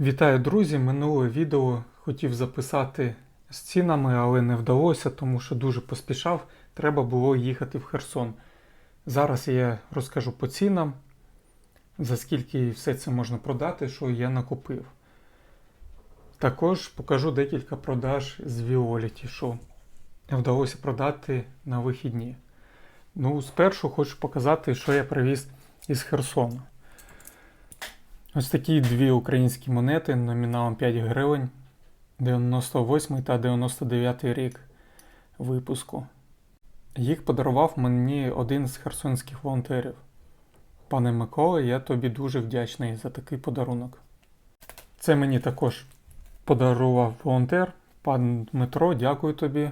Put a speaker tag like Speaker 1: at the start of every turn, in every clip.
Speaker 1: Вітаю, друзі! Минуле відео хотів записати з цінами, але не вдалося, тому що дуже поспішав. Треба було їхати в Херсон. Зараз я розкажу по цінам, за скільки все це можна продати, що я накупив. Також покажу декілька продаж з Віоліті, що вдалося продати на вихідні. Ну, спершу хочу показати, що я привіз із Херсону. Ось такі дві українські монети номіналом 5 гривень 98 та 99 рік випуску. Їх подарував мені один з херсонських волонтерів. Пане Микола, я тобі дуже вдячний за такий подарунок. Це мені також подарував волонтер. Пан Дмитро, дякую тобі.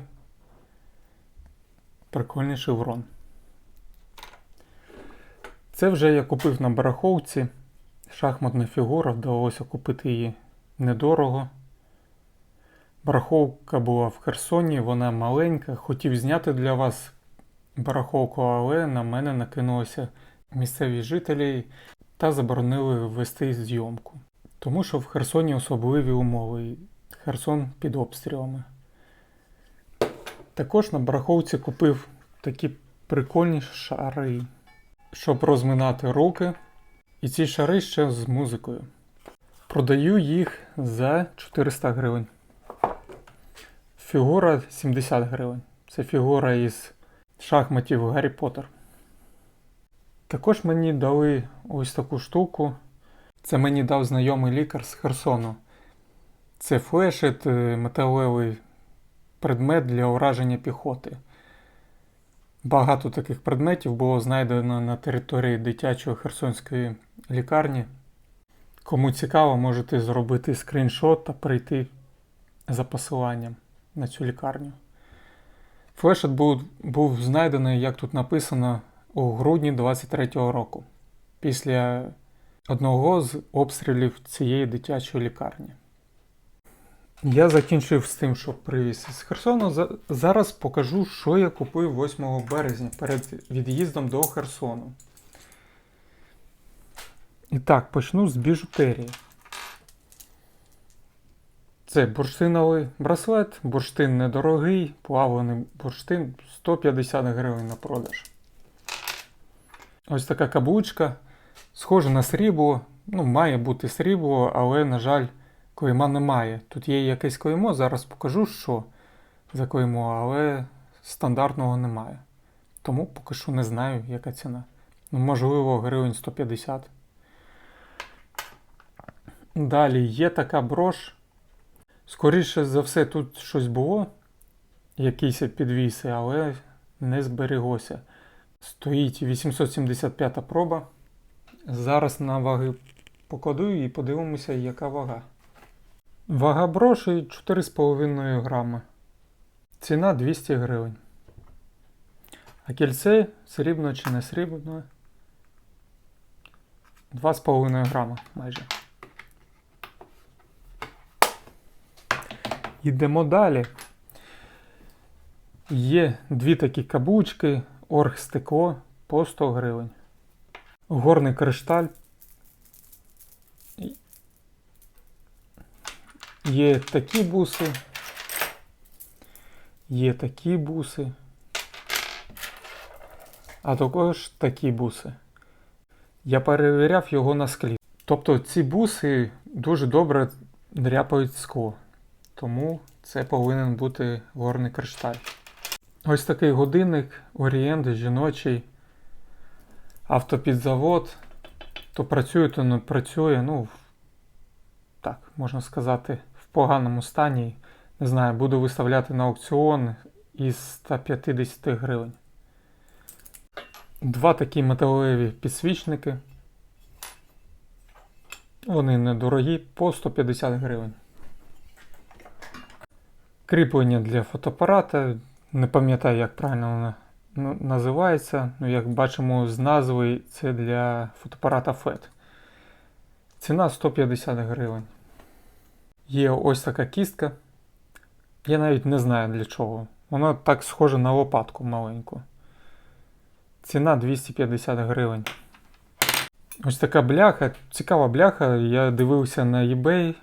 Speaker 1: Прикольний шеврон. Це вже я купив на бараховці. Шахматна фігура, вдалося купити її недорого. Бараховка була в Херсоні, вона маленька. Хотів зняти для вас бараховку, але на мене накинулися місцеві жителі та заборонили вести зйомку. Тому що в Херсоні особливі умови. Херсон під обстрілами. Також на бараховці купив такі прикольні шари, щоб розминати руки. І ці шари ще з музикою. Продаю їх за 400 гривень. Фігура 70 гривень. Це фігура із шахматів Гаррі Поттер. Також мені дали ось таку штуку. Це мені дав знайомий лікар з Херсону. Це флешет, е, металевий предмет для ураження піхоти. Багато таких предметів було знайдено на території дитячої херсонської лікарні. Кому цікаво, можете зробити скріншот та прийти за посиланням на цю лікарню. Флешет був, був знайдений, як тут написано, у грудні 23-го року, після одного з обстрілів цієї дитячої лікарні. Я закінчив з тим, що привіз із Херсону. Зараз покажу, що я купив 8 березня перед від'їздом до Херсону. І так, почну з біжутерії. Це бурштиновий браслет, бурштин недорогий, плавлений бурштин 150 гривень на продаж. Ось така каблучка. Схоже на срібло. Ну, має бути срібло, але, на жаль, клейма немає. Тут є якесь клеймо, зараз покажу, що за клеймо, але стандартного немає. Тому поки що не знаю, яка ціна. Ну, можливо, гривень 150. Далі є така брош. Скоріше за все, тут щось було, якісь підвіси, але не збереглося. Стоїть 875 проба. Зараз на ваги покладу і подивимося, яка вага. Вага броші 4,5 грами. Ціна 200 гривень. А кільце срібно чи не срібно? 2,5 грама майже. Йдемо далі. Є дві такі каблучки, оргстекло по 100 гривень. Горний кришталь. Є такі буси. Є такі буси. А також такі буси. Я перевіряв його на склі. Тобто ці буси дуже добре дряпають скло. Тому це повинен бути горний кришталь. Ось такий годинник Орієнт жіночий. Автопідзавод. То працює, то не працює. Ну, так, можна сказати, в поганому стані. Не знаю, буду виставляти на аукціон із 150 гривень. Два такі металеві підсвічники. Вони недорогі по 150 гривень. Кріплення для фотоапарата. Не пам'ятаю, як правильно воно ну, називається. Ну, як бачимо з назви, це для фотоапарата FET. Ціна 150 гривень. Є ось така кістка. Я навіть не знаю для чого. Вона так схожа на лопатку маленьку. Ціна 250 гривень. Ось така бляха, цікава бляха. Я дивився на eBay.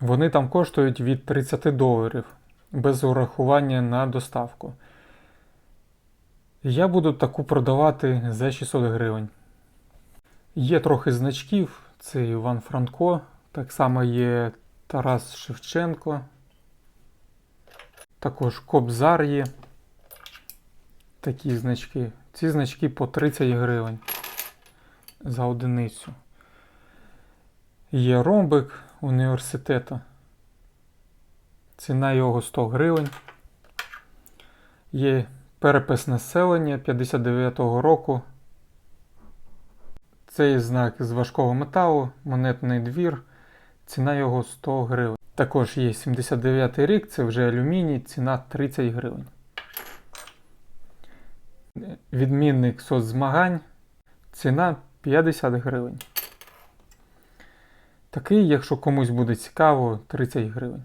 Speaker 1: Вони там коштують від 30 доларів без урахування на доставку. Я буду таку продавати за 600 гривень. Є трохи значків. Це Іван Франко, так само є Тарас Шевченко. Також Кобзар є. Такі значки. Ці значки по 30 гривень за одиницю. Є ромбик університету. Ціна його 100 гривень. Є перепис населення 59-го року. Цей знак з важкого металу, монетний двір. Ціна його 100 гривень. Також є 79 рік, це вже алюміній, ціна 30 гривень. Відмінник соцзмагань, ціна 50 гривень. Такий, якщо комусь буде цікаво, 30 гривень.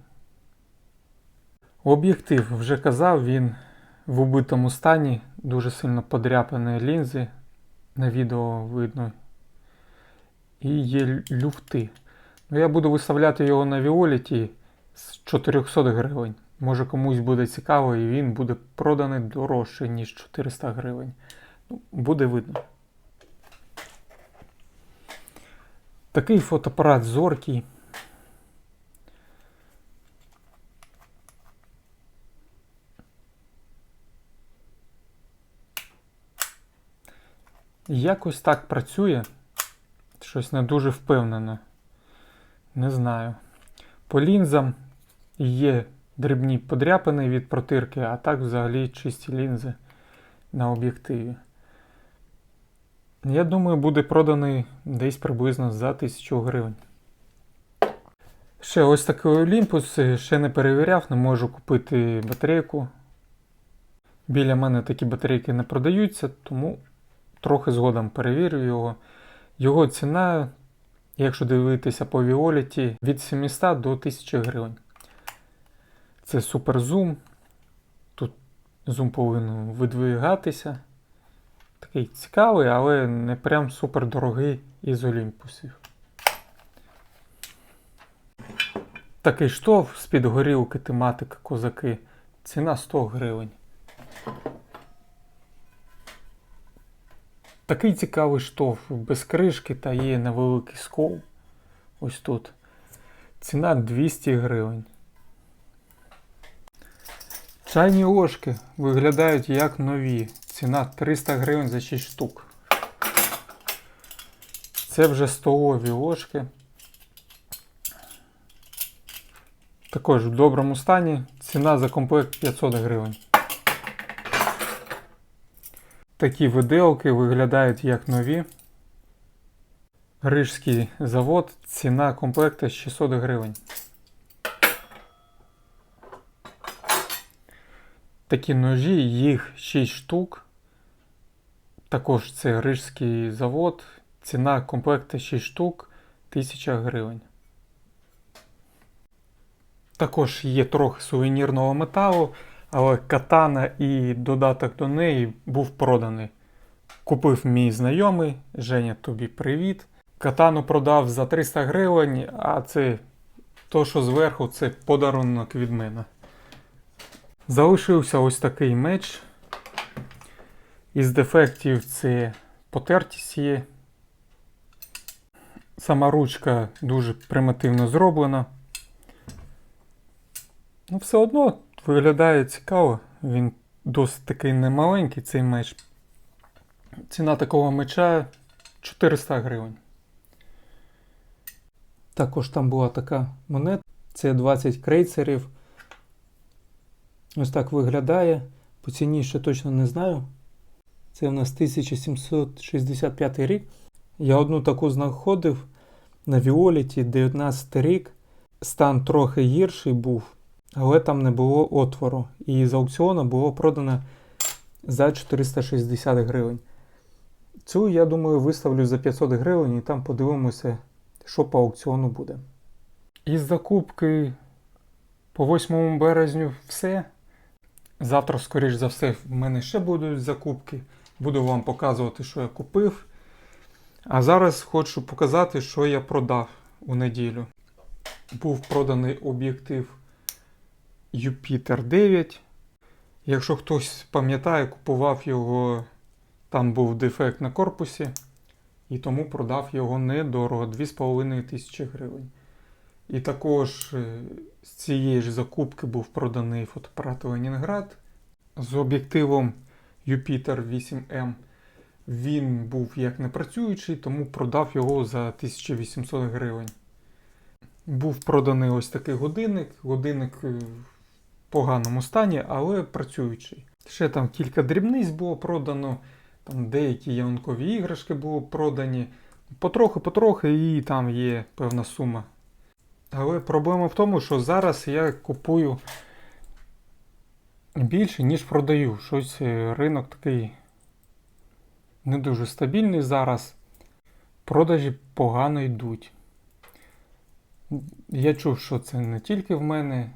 Speaker 1: Об'єктив вже казав, він в убитому стані, дуже сильно подряпані лінзи. На відео видно. І є люфти. Ну, я буду виставляти його на Віоліті з 400 гривень. Може комусь буде цікаво і він буде проданий дорожче, ніж 400 гривень. Ну, буде видно. Такий фотоапарат зоркий. Якось так працює. Щось не дуже впевнено. Не знаю. По лінзам є дрібні подряпини від протирки, а так взагалі чисті лінзи на об'єктиві. Я думаю, буде проданий десь приблизно за 1000 гривень. Ще ось такий Olympus, ще не перевіряв, не можу купити батарейку. Біля мене такі батарейки не продаються, тому трохи згодом перевірю його. Його ціна, якщо дивитися по Violet, від 700 до 1000 гривень. Це суперзум. Тут зум повинен видвигатися. Такий цікавий, але не прям супер дорогий із Олімпусів. Такий штоф з-під горілки тематика козаки. Ціна 100 гривень. Такий цікавий штоф без кришки та є невеликий скол. Ось тут. Ціна 200 гривень. Чайні ложки виглядають як нові. Ціна 300 гривень за 6 штук. Це вже столові ложки. Також в доброму стані. Ціна за комплект 500 гривень. Такі виделки виглядають як нові. Рижський завод. Ціна комплекта 600 гривень. Такі ножі, їх 6 штук. Також це Рижський завод. Ціна комплекта 6 штук 1000 гривень. Також є трохи сувенірного металу, але катана і додаток до неї був проданий. Купив мій знайомий, Женя, тобі привіт. Катану продав за 300 гривень, а це то, що зверху, це подарунок від мене. Залишився ось такий меч. Із дефектів це потертість є. Сама ручка дуже примітивно зроблена. Ну, все одно виглядає цікаво. Він досить такий немаленький цей меч. Ціна такого меча 400 гривень. Також там була така монета. Це 20 крейцерів. Ось так виглядає. По ціні ще точно не знаю. Це у нас 1765 рік. Я одну таку знаходив на Віоліті 19 рік. Стан трохи гірший був, але там не було отвору. І з аукціону було продано за 460 гривень. Цю, я думаю, виставлю за 500 гривень і там подивимося, що по аукціону буде. Із закупки по 8 березню все. Завтра, скоріш за все, в мене ще будуть закупки. Буду вам показувати, що я купив. А зараз хочу показати, що я продав у неділю. Був проданий об'єктив Jupiter 9. Якщо хтось пам'ятає, купував його, там був дефект на корпусі, і тому продав його недорого 2,5 тисячі гривень. І також е, з цієї ж закупки був проданий фотоапарат Ленінград з об'єктивом Jupiter 8M. Він був як непрацюючий, тому продав його за 1800 гривень. Був проданий ось такий годинник. Годинник е, поганому стані, але працюючий. Ще там кілька дрібниць було продано, там деякі ялинкові іграшки були продані. Потрохи-потрохи і там є певна сума. Але проблема в тому, що зараз я купую більше, ніж продаю. Щось е, ринок такий не дуже стабільний зараз. Продажі погано йдуть. Я чув, що це не тільки в мене,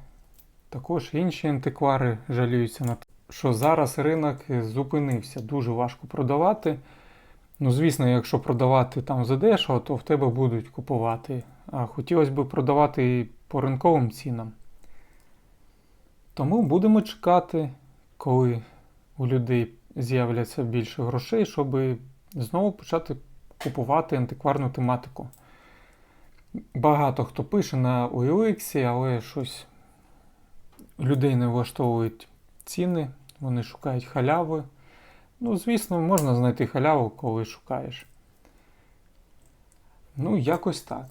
Speaker 1: також інші антиквари жаліються на те, що зараз ринок зупинився. Дуже важко продавати. Ну, звісно, якщо продавати там за дешево, то в тебе будуть купувати. А хотілося б продавати і по ринковим цінам. Тому будемо чекати, коли у людей з'являться більше грошей, щоб знову почати купувати антикварну тематику. Багато хто пише на OLX, але щось людей не влаштовують ціни, вони шукають халяви. Ну, звісно, можна знайти халяву, коли шукаєш. Ну, якось так.